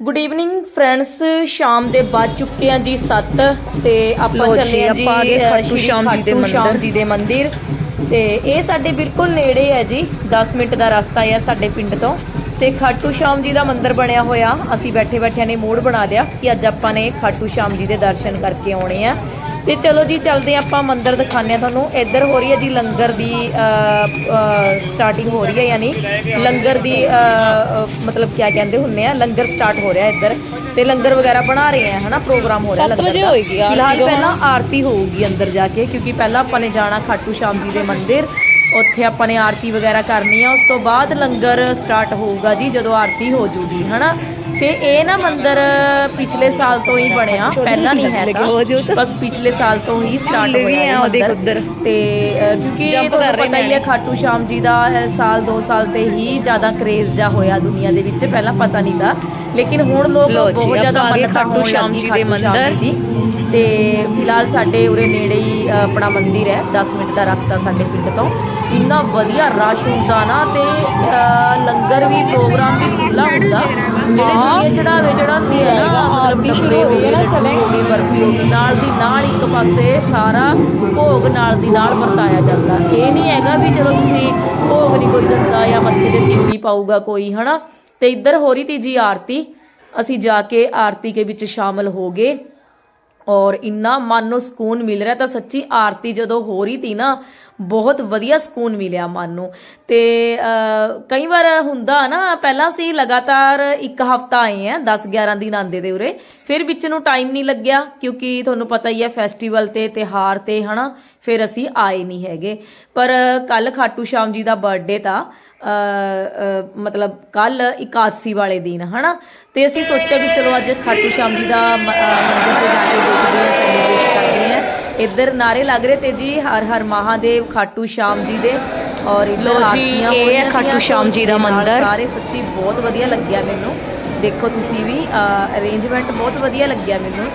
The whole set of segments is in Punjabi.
ਗੁੱਡ ਈਵਨਿੰਗ ਫਰੈਂਡਸ ਸ਼ਾਮ ਦੇ ਵੱਜ ਚੁੱਕੇ ਆ ਜੀ 7 ਤੇ ਆਪਾਂ ਲਓ ਜੀ, ਚੱਲੇ ਆ ਜੀ ਆਪਾਂ ਆ ਗਏ ਅ, ਖਾਟੂ ਸ਼੍ਰੀ ਸ਼ਾਮ ਜੀ ਦੇ ਖਾਟੂ ਸ਼ਾਮ ਮੰਦਿਰ। ਜੀ ਦੇ ਮੰਦਿਰ। ਤੇ ਇਹ ਸਾਡੇ ਬਿਲਕੁਲ ਨੇੜੇ ਹੈ ਜੀ 10 ਮਿੰਟ ਦਾ ਰਸਤਾ ਹੈ ਸਾਡੇ ਪਿੰਡ ਤੋਂ। ਤੇ ਖਾਟੂ ਸ਼ਾਮ ਜੀ ਦਾ ਮੰਦਿਰ ਬਣਿਆ ਹੋਇਆ ਅਸੀਂ ਬੈਠੇ ਬੈਠਿਆਂ ਨੇ ਮੂਡ ਬਣਾ ਲਿਆ ਕਿ ਅੱਜ ਆਪਾਂ ਨੇ ਖਾਟੂ ਸ਼ਾਮ ਜੀ ਦੇ ਦਰਸ਼ਨ ਕਰਕੇ ਆਉਣੇ ਆ। ਤੇ ਚਲੋ ਜੀ ਚੱਲਦੇ ਆਪਾਂ ਮੰਦਿਰ ਦਿਖਾਉਂਦੇ ਆ ਤੁਹਾਨੂੰ। ਇੱਧਰ ਹੋ ਰਹੀ ਹੈ ਜੀ ਲੰਗਰ ਦੀ ਸਟਾਰਟਿੰਗ ਹੋ ਰਹੀ ਹੈ ਯਾਨੀ। ਲੰਗਰ ਦੀ ਮਤਲਬ ਕਿਆ ਕਹਿੰਦੇ ਹੁੰਨੇ ਆ ਲੰਗਰ ਸਟਾਰਟ ਹੋ ਰਿਹਾ ਇੱਧਰ। ਤੇ ਲੰਗਰ ਵਗੈਰਾ ਬਣਾ ਰਹੇ ਆ ਹਨਾ ਪ੍ਰੋਗਰਾਮ ਹੋ ਰਿਹਾ ਲੰਗਰ ਦਾ। ਫਿਲਹਾਲ ਪਹਿਲਾਂ ਆਰਤੀ ਹੋਊਗੀ ਅੰਦਰ ਜਾ ਕੇ ਕਿਉਂਕਿ ਪਹਿਲਾਂ ਆਪਾਂ ਨੇ ਜਾਣਾ ਖਾਟੂ ਸ਼ਾਮ ਜੀ ਦੇ ਮੰਦਿਰ। ਉੱਥੇ ਆਪਾਂ ਨੇ ਆਰਤੀ ਵਗੈਰਾ ਕਰਨੀ ਆ ਉਸ ਤੋਂ ਬਾਅਦ ਲੰਗਰ ਸਟਾਰਟ ਹੋਊਗਾ ਜੀ ਜਦੋਂ ਆਰਤੀ ਹੋ ਜੂਗੀ ਹਨਾ ਤੇ ਇਹ ਨਾ ਮੰਦਿਰ ਪਿਛਲੇ ਸਾਲ ਤੋਂ ਹੀ ਬਣਿਆ ਪਹਿਲਾਂ ਨਹੀਂ ਹੈ ਹੋ ਤਾਂ ਬਸ ਪਿਛਲੇ ਸਾਲ ਤੋਂ ਹੀ ਸਟਾਰਟ ਹੋਇਆ ਉਹਦੇ ਮੰਦਿਰ ਉੱਧਰ। ਤੇ ਕਿਉਂਕਿ ਤੁਹਾਨੂੰ ਪਤਾ ਹੀ ਹੈ। ਖਾਟੂ ਸ਼ਾਮ ਜੀ ਦਾ ਸਾਲ 2 ਸਾਲ ਤੇ ਹੀ ਜ਼ਿਆਦਾ ਕਰੇਜ਼ ਜਾ ਹੋਇਆ ਦੁਨੀਆ ਦੇ ਵਿੱਚ ਪਹਿਲਾਂ ਪਤਾ ਨਹੀਂ ਤਾਂ ਲੇਕਿਨ ਹੁਣ ਲੋਕ ਬਹੁਤ ਜ਼ਿਆਦਾ ਮੰਨਤਾ ਖਾਟੂ ਸ਼ਾਮ ਜੀ ਦੇ ਮੰਦਿਰ। ਦੀ ਤੇ ਫਿਲਹਾਲ ਸਾਡੇ ਉਰੇ ਨੇੜੇ ਹੀ ਆਪਣਾ ਮੰਦਿਰ ਹੈ। 10 ਮਿੰਟ ਦਾ ਰਸਤਾ ਸਾਡੇ ਪਿੰਡ ਤੋਂ। ਇੰਨਾ ਵਧੀਆ ਰਸ਼ ਹੁੰਦਾ ਨਾ ਤੇ ਲੰਗਰ ਵੀ ਪ੍ਰੋਗਰਾਮ ਵੀ ਖੁੱਲਾ ਹੁੰਦਾ। ਜਿਹੜੇ। ਦੁਨੀਆ ਚੜਾਵੇ ਚੜਾਉਂਦੀ ਹੈ ਨਾ ਮਤਲਬ ਡੱਬੇ ਹੈ ਨਾ, ਚਲੇ। ਹੋ ਗਈ ਬਰਫੀ ਹੋ ਨਾਲ ਦੀ ਨਾਲ ਇੱਕ ਪਾਸੇ ਸਾਰਾ ਭੋਗ ਨਾਲ ਦੀ ਨਾਲ ਵਰਤਾਇਆ ਜਾਂਦਾ। ਇਹ ਨਹੀਂ ਹੈਗਾ ਵੀ ਚਲੋ ਤੁਸੀਂ ਭੋਗ ਨਹੀਂ ਕੋਈ ਦਿੰਦਾ ਜਾਂ ਮੱਥੇ ਤੇ ਪਿੰਡੀ ਪਾਊਗਾ ਕੋਈ ਹਨਾ? ਤੇ ਇੱਧਰ ਹੋ ਰਹੀ ਤੀ ਜੀ ਆਰਤੀ। ਅਸੀਂ ਜਾ ਕੇ ਆਰਤੀ ਕੇ ਵਿੱਚ ਸ਼ਾਮਲ ਹੋ ਗਏ। ਔਰ ਇੰਨਾ ਮਨ ਨੂੰ ਸਕੂਨ ਮਿਲ ਰਿਹਾ ਤਾਂ ਸੱਚੀ ਆਰਤੀ ਜਦੋਂ ਹੋ ਰਹੀ ਤੀ ਨਾ ਬਹੁਤ ਵਧੀਆ ਸਕੂਨ ਮਿਲਿਆ ਮਨ ਨੂੰ। ਤੇ ਕਈ ਵਾਰ ਹੁੰਦਾ ਨਾ ਪਹਿਲਾਂ ਸੀ ਲਗਾਤਾਰ ਇੱਕ ਹਫਤਾ ਆਏ ਆ 10 11 ਦਿਨ ਆਂਦੇ ਦੇ ਉਰੇ ਫਿਰ ਵਿੱਚ ਨੂੰ ਟਾਈਮ ਨਹੀਂ ਲੱਗਿਆ ਕਿਉਂਕਿ ਤੁਹਾਨੂੰ ਪਤਾ ਹੀ ਹੈ ਫੈਸਟੀਵਲ ਤੇ ਤਿਹਾਰ ਤੇ ਹਨਾ ਫਿਰ ਅਸੀਂ ਆਏ ਨਹੀਂ ਹੈਗੇ। ਪਰ ਕੱਲ ਖਾਟੂ ਸ਼ਾਮ ਜੀ ਦਾ ਬਰਥਡੇ ਤਾਂ ਅ, ਮਤਲਬ ਕੱਲ 81 ਵਾਲੇ ਦਿਨ ਹਨਾ। ਤੇ ਅਸੀਂ ਸੋਚਿਆ ਵੀ ਚਲੋ ਅੱਜ ਖਾਟੂ ਸ਼ਾਮ ਜੀ ਦਾ ਮੰਦਿਰ ਤੇ ਜਾ ਕੇ ਇੱਧਰ ਨਾਰੇ ਲੱਗ ਰਹੇ ਤੇ ਜੀ ਹਰ ਹਰ ਮਹਾਦੇਵ ਖਾਟੂ ਸ਼ਾਮ ਜੀ ਦੇ। ਔਰ ਇੱਧਰ ਆਰਤੀਆਂ ਇਹ ਹੈ ਹੋਈਆਂ ਖਾਟੂ ਸ਼ਾਮ ਜੀ ਦਾ ਮੰਦਿਰ। ਸਾਰੇ ਸੱਚੀ ਬਹੁਤ ਵਧੀਆ ਲੱਗਿਆ ਮੈਨੂੰ। ਦੇਖੋ ਤੁਸੀਂ ਵੀ ਅਰੇਂਜਮੈਂਟ ਬਹੁਤ ਵਧੀਆ ਲੱਗਿਆ ਮੈਨੂੰ।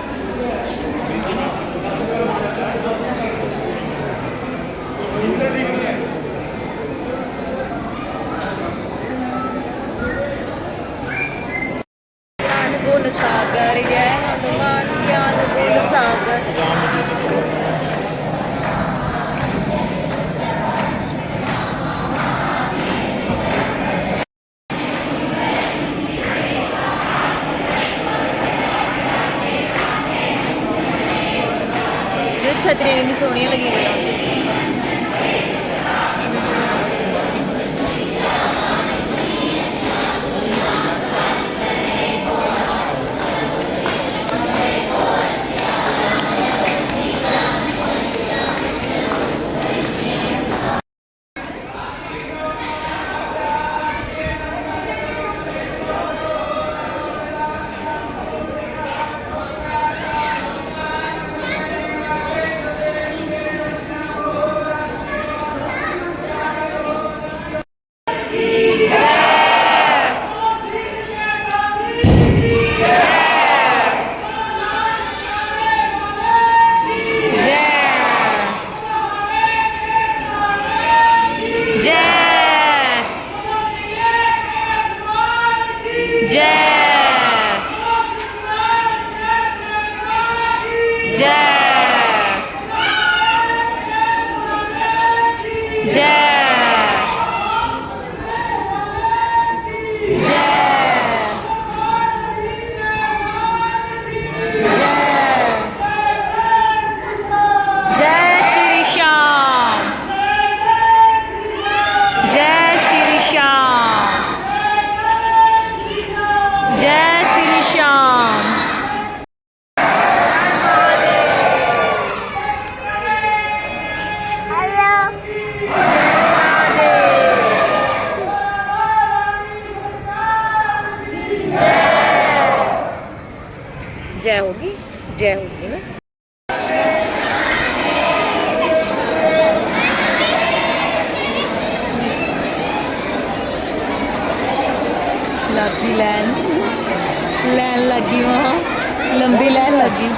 ਲੱਗੀ ਵਾਂ ਲੰਬੀ ਲੈਣ ਲੱਗੀ।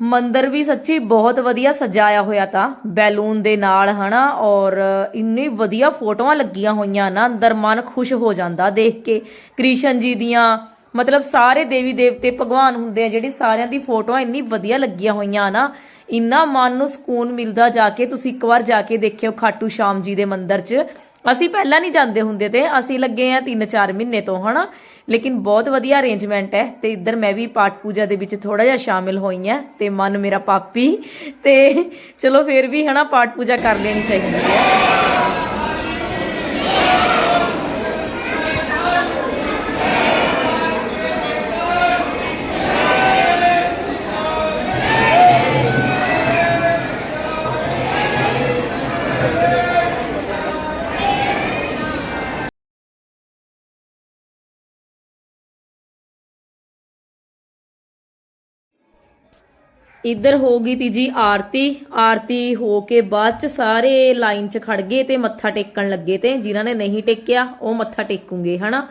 ਮੰਦਿਰ ਵੀ ਸੱਚੀ ਬਹੁਤ ਵਧੀਆ ਸਜਾਇਆ ਹੋਇਆ ਤਾਂ, ਬੈਲੂਨ ਦੇ ਨਾਲ, ਹਨਾ, ਔਰ ਇੰਨੀ ਵਧੀਆ ਫੋਟੋਆਂ ਲੱਗੀਆਂ ਹੋਈਆਂ ਨਾ, ਅੰਦਰ ਮਨ ਖੁਸ਼ ਹੋ ਜਾਂਦਾ ਦੇਖ ਕੇ। ਕ੍ਰਿਸ਼ਨ ਜੀ ਦੀਆਂ ਮਤਲਬ ਸਾਰੇ ਦੇਵੀ ਦੇਵਤੇ ਭਗਵਾਨ ਹੁੰਦੇ ਆ, ਜਿਹੜੀ ਸਾਰਿਆਂ ਦੀ ਫੋਟੋਆਂ ਇੰਨੀ ਵਧੀਆ ਲੱਗੀਆਂ ਹੋਈਆਂ ਨਾ, ਇੰਨਾ ਮਨ ਨੂੰ ਸਕੂਨ ਮਿਲਦਾ ਜਾ ਕੇ, ਤੁਸੀਂ ਇੱਕ ਵਾਰ ਜਾ ਕੇ ਦੇਖਿਓ ਖਾਟੂ ਸ਼ਾਮ ਜੀ ਦੇ ਮੰਦਿਰ 'ਚ। ਅਸੀਂ ਪਹਿਲਾਂ ਨਹੀਂ ਜਾਂਦੇ ਹੁੰਦੇ ਤੇ, ਅਸੀਂ ਲੱਗੇ ਆ 3-4 ਮਹੀਨੇ ਤੋਂ, ਹਨਾ? ਲੇਕਿਨ ਬਹੁਤ ਵਧੀਆ ਅਰੇਂਜਮੈਂਟ ਹੈ ਤੇ ਇੱਧਰ ਮੈਂ ਵੀ ਪਾਠ ਪੂਜਾ ਦੇ ਵਿੱਚ ਥੋੜਾ ਜਿਹਾ ਸ਼ਾਮਿਲ ਹੋਈ ਆ ਤੇ ਮਨ ਮੇਰਾ ਪਾਪੀ ਤੇ ਚਲੋ ਫੇਰ ਵੀ, ਹਨਾ, ਪਾਠ ਪੂਜਾ ਕਰ ਲੈਣੀ ਚਾਹੀਦੀ ਹੈ। ਇੱਧਰ ਹੋ ਗਈ ਤੀਜੀ ਆਰਤੀ। ਆਰਤੀ ਹੋ ਕੇ ਬਾਅਦ ਚ ਸਾਰੇ ਲਾਈਨ ਚ ਖੜ ਗਏ ਤੇ ਮੱਥਾ ਟੇਕਣ ਲੱਗੇ ਤੇ ਜਿਨ੍ਹਾਂ ਨੇ ਨਹੀਂ ਟੇਕਿਆ, ਉਹ ਮੱਥਾ ਟੇਕੂਗੇ, ਹਨਾ?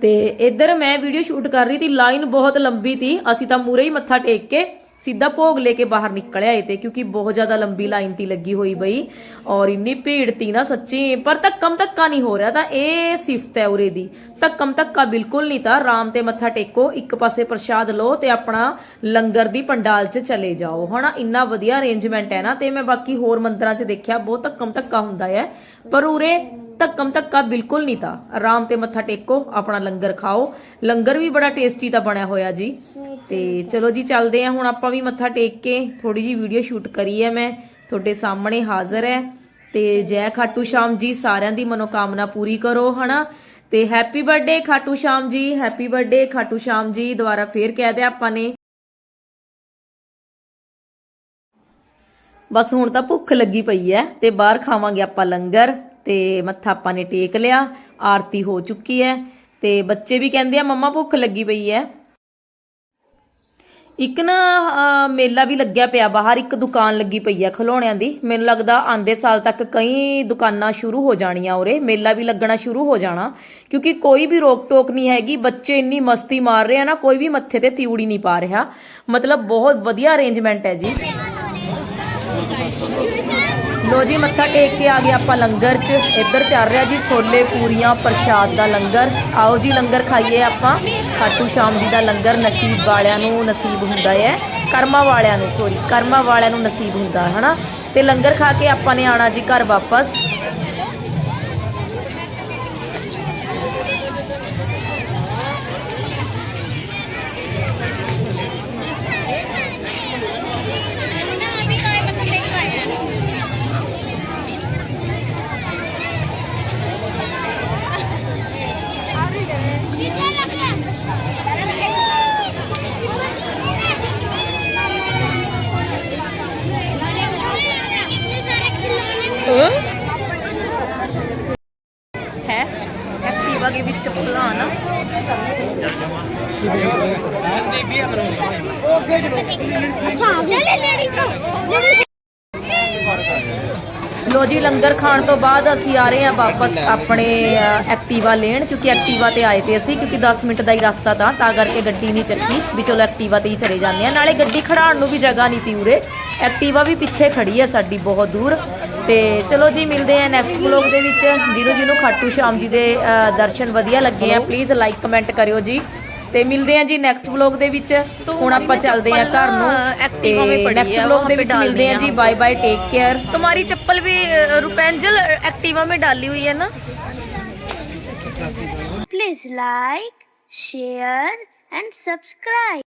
ਤੇ ਇੱਧਰ ਮੈਂ ਵੀਡੀਓ ਸ਼ੂਟ ਕਰ ਰਹੀ ਤੀ ਲਾਈਨ ਬਹੁਤ ਲੰਬੀ ਤੀ ਅਸੀਂ ਤਾਂ ਮੂਰੇ ਹੀ ਮੱਥਾ ਟੇਕ ਕੇ ਸਿੱਧਾ ਭੋਗ ਲੈ ਕੇ ਬਾਹਰ ਨਿਕਲਿਆ ਆਏ ਤੇ, ਕਿਉਂਕਿ ਬਹੁਤ ਜ਼ਿਆਦਾ ਲੰਬੀ ਲਾਈਨ ਤੀ ਲੱਗੀ ਹੋਈ ਬਈ। ਔਰ ਇੰਨੀ ਭੀੜ ਤੀ ਨਾ ਸੱਚੀ, ਪਰ ਧੱਕਮ ਧੱਕਾ ਨਹੀਂ ਹੋ ਰਿਹਾ ਤਾਂ ਇਹ ਸਿਫਤ ਹੈ ਉਰੇ ਦੀ। ਧੱਕਮ ਧੱਕਾ ਬਿਲਕੁਲ ਨਹੀਂ ਤਾਂ ਆਰਾਮ ਤੇ ਮੱਥਾ ਟੇਕੋ, ਇੱਕ ਪਾਸੇ ਪ੍ਰਸ਼ਾਦ ਲਓ ਤੇ ਆਪਣਾ ਲੰਗਰ ਦੀ ਪੰਡਾਲ 'ਚ ਚਲੇ ਜਾਓ। ਹਨਾ, ਇੰਨਾ ਵਧੀਆ ਅਰੇਂਜਮੈਂਟ ਹੈ ਨਾ ਤੇ ਮੈਂ ਬਾਕੀ ਹੋਰ ਮੰਦਰਾਂ 'ਚ ਦੇਖਿਆ, ਬਹੁਤ ਧੱਕਮ ਧੱਕਾ ਹੁੰਦਾ ਹੈ। ਪਰ ਉਰੇ ਧੱਕਮ ਧੱਕਾ ਬਿਲਕੁਲ ਨਹੀਂ ਤਾਂ। ਆਰਾਮ ਤੇ ਮੱਥਾ ਟੇਕੋ, ਆਪਣਾ ਲੰਗਰ ਖਾਓ। ਲੰਗਰ ਵੀ ਬੜਾ ਟੇਸਟੀ ਤਾਂ ਬਣਿਆ ਹੋਇਆ ਜੀ। ਤੇ ਚਲੋ ਜੀ, ਚੱਲਦੇ ਆ ਹੁਣ ਆਪਾਂ ਵੀ ਮੱਥਾ ਟੇਕ ਕੇ ਥੋੜੀ ਜੀ ਵੀਡੀਓ ਸ਼ੂਟ ਕਰੀ ਹੈ ਮੈਂ। ਤੁਹਾਡੇ ਸਾਹਮਣੇ ਹਾਜ਼ਰ ਹੈ। ਤੇ ਜੈ ਖਾਟੂ ਸ਼ਾਮ ਜੀ, ਸਾਰਿਆਂ ਦੀ ਮਨੋਕਾਮਨਾ ਪੂਰੀ ਕਰੋ, ਹਨਾ? ਤੇ ਹੈਪੀ ਬਰਥਡੇ ਖਾਟੂ ਸ਼ਾਮ ਜੀ ਹੈਪੀ ਬਰਥਡੇ ਖਾਟੂ ਸ਼ਾਮ ਜੀ। ਦੁਬਾਰਾ ਫੇਰ ਕਹਿ ਦਿਆ ਆਪਾਂ ਨੇ। ਬਸ ਹੁਣ ਤਾਂ ਭੁੱਖ ਲੱਗੀ ਪਈ ਐ ਤੇ ਬਾਹਰ ਖਾਵਾਂਗੇ ਆਪਾਂ ਲੰਗਰ। ਤੇ ਮੱਥਾ ਆਪਾਂ ਨੇ ਟੇਕ ਲਿਆ, ਆਰਤੀ ਹੋ ਚੁੱਕੀ ਐ ਤੇ ਬੱਚੇ ਵੀ ਕਹਿੰਦੇ ਆ, ਮੰਮਾ ਭੁੱਖ ਲੱਗੀ ਪਈ ਐ ਇੱਕ ਨਾ ਮੇਲਾ ਵੀ ਲੱਗਿਆ ਪਿਆ ਬਾਹਰ, ਇੱਕ ਦੁਕਾਨ ਲੱਗੀ ਪਈ ਆ ਖਿਡੌਣਿਆਂ ਦੀ। ਮੈਨੂੰ ਲੱਗਦਾ ਆਂਦੇ ਸਾਲ ਤੱਕ ਕਈ ਦੁਕਾਨਾਂ ਸ਼ੁਰੂ ਹੋ ਜਾਣੀਆਂ ਉਰੇ, ਮੇਲਾ ਵੀ ਲੱਗਣਾ ਸ਼ੁਰੂ ਹੋ ਜਾਣਾ, ਕਿਉਂਕਿ ਕੋਈ ਵੀ ਰੋਕ ਟੋਕ ਨਹੀਂ ਹੈਗੀ, ਬੱਚੇ ਇੰਨੀ ਮਸਤੀ ਮਾਰ ਰਹੇ ਆ ਨਾ, ਕੋਈ ਵੀ ਮੱਥੇ ਤੇ ਤਿਉੜੀ ਨਹੀਂ ਪਾ ਰਿਹਾ। ਮਤਲਬ ਬਹੁਤ ਵਧੀਆ ਅਰੇਂਜਮੈਂਟ ਹੈ ਜੀ। ਲੋ ਜੀ, ਮੱਥਾ ਟੇਕ ਕੇ ਆ ਗਏ ਆਪਾਂ ਲੰਗਰ 'ਚ। ਇੱਧਰ ਚੱਲ ਰਿਹਾ ਜੀ ਛੋਲੇ ਪੂਰੀਆਂ, ਪ੍ਰਸ਼ਾਦ ਦਾ ਲੰਗਰ। ਆਓ ਜੀ, ਲੰਗਰ ਖਾਈਏ ਆਪਾਂ। ਖਾਟੂ ਸ਼ਾਮ ਜੀ ਦਾ ਲੰਗਰ ਨਸੀਬ ਵਾਲਿਆਂ ਨੂੰ ਨਸੀਬ ਹੁੰਦਾ ਹੈ। ਕਰਮਾਂ ਵਾਲਿਆਂ ਨੂੰ ਸੋਰੀ ਕਰਮਾਂ ਵਾਲਿਆਂ ਨੂੰ ਨਸੀਬ ਹੁੰਦਾ ਹੈ ਹਨਾ? ਤੇ ਲੰਗਰ ਖਾ ਕੇ ਆਪਾਂ ਨੇ ਆਣਾ ਜੀ ਘਰ ਵਾਪਸ। ਲੋ ਜੀ ਲੰਗਰ ਖਾਣ ਤੋਂ ਬਾਅਦ ਅਸੀਂ ਆ ਰਹੇ ਹਾਂ ਵਾਪਸ ਆਪਣੇ ਐਕਟਿਵਾ ਲੈਣ ਕਿਉਂਕਿ ਐਕਟਿਵਾ ਤੇ ਆਏ ਤੇ ਅਸੀਂ ਕਿਉਂਕਿ 10 ਮਿੰਟ ਦਾ ਹੀ ਰਸਤਾ ਤਾਂ ਤਾਂ ਕਰਕੇ ਗੱਡੀ ਨਹੀਂ ਚੱਕੀ। ਵੀ ਚਲੋ ਐਕਟਿਵਾ ਤੇ ਹੀ ਚਲੇ ਜਾਂਦੇ ਆ ਨਾਲੇ ਗੱਡੀ ਖੜਾਉਣ ਨੂੰ ਵੀ ਜਗ੍ਹਾ ਨਹੀਂ ਤੀ ਉਰੇ। ਐਕਟਿਵਾ ਵੀ ਪਿੱਛੇ ਖੜੀ ਹੈ ਸਾਡੀ ਬਹੁਤ ਦੂਰ। ਤੇ ਚਲੋ ਜੀ ਮਿਲਦੇ ਆ ਨੈਕਸਟ ਵਲੌਗ ਦੇ ਵਿੱਚ। ਜਿਹਨੂੰ ਜਿਹਨੂੰ ਖਾਟੂ ਸ਼ਾਮ ਜੀ ਦੇ ਦਰਸ਼ਨ ਵਧੀਆ ਲੱਗੇ ਆ। ਪਲੀਜ਼ ਲਾਈਕ ਕਮੈਂਟ ਕਰਿਓ ਜੀ। ਤੇ ਮਿਲਦੇ ਆ ਜੀ ਨੈਕਸਟ ਵਲੌਗ ਦੇ ਵਿੱਚ। ਹੁਣ ਆਪਾਂ ਚੱਲਦੇ ਆ ਘਰ ਨੂੰ। ਐਕਟਿਵਾ ਨੈਕਸਟ ਵਲੌਗ ਦੇ ਵਿੱਚ ਮਿਲਦੇ ਆ। ਜੀ। ਬਾਏ ਬਾਏ ਟੇਕ ਕੇਅਰ ਤੁਹਾਡੀ ਚੱਪਲ ਵੀ ਰੁਪੈਂਜਲ ਐਕਟਿਵਾ ਮੇ ਡਾਲੀ ਹੋਈ ਹੈ ਨਾ। Please like, share and subscribe.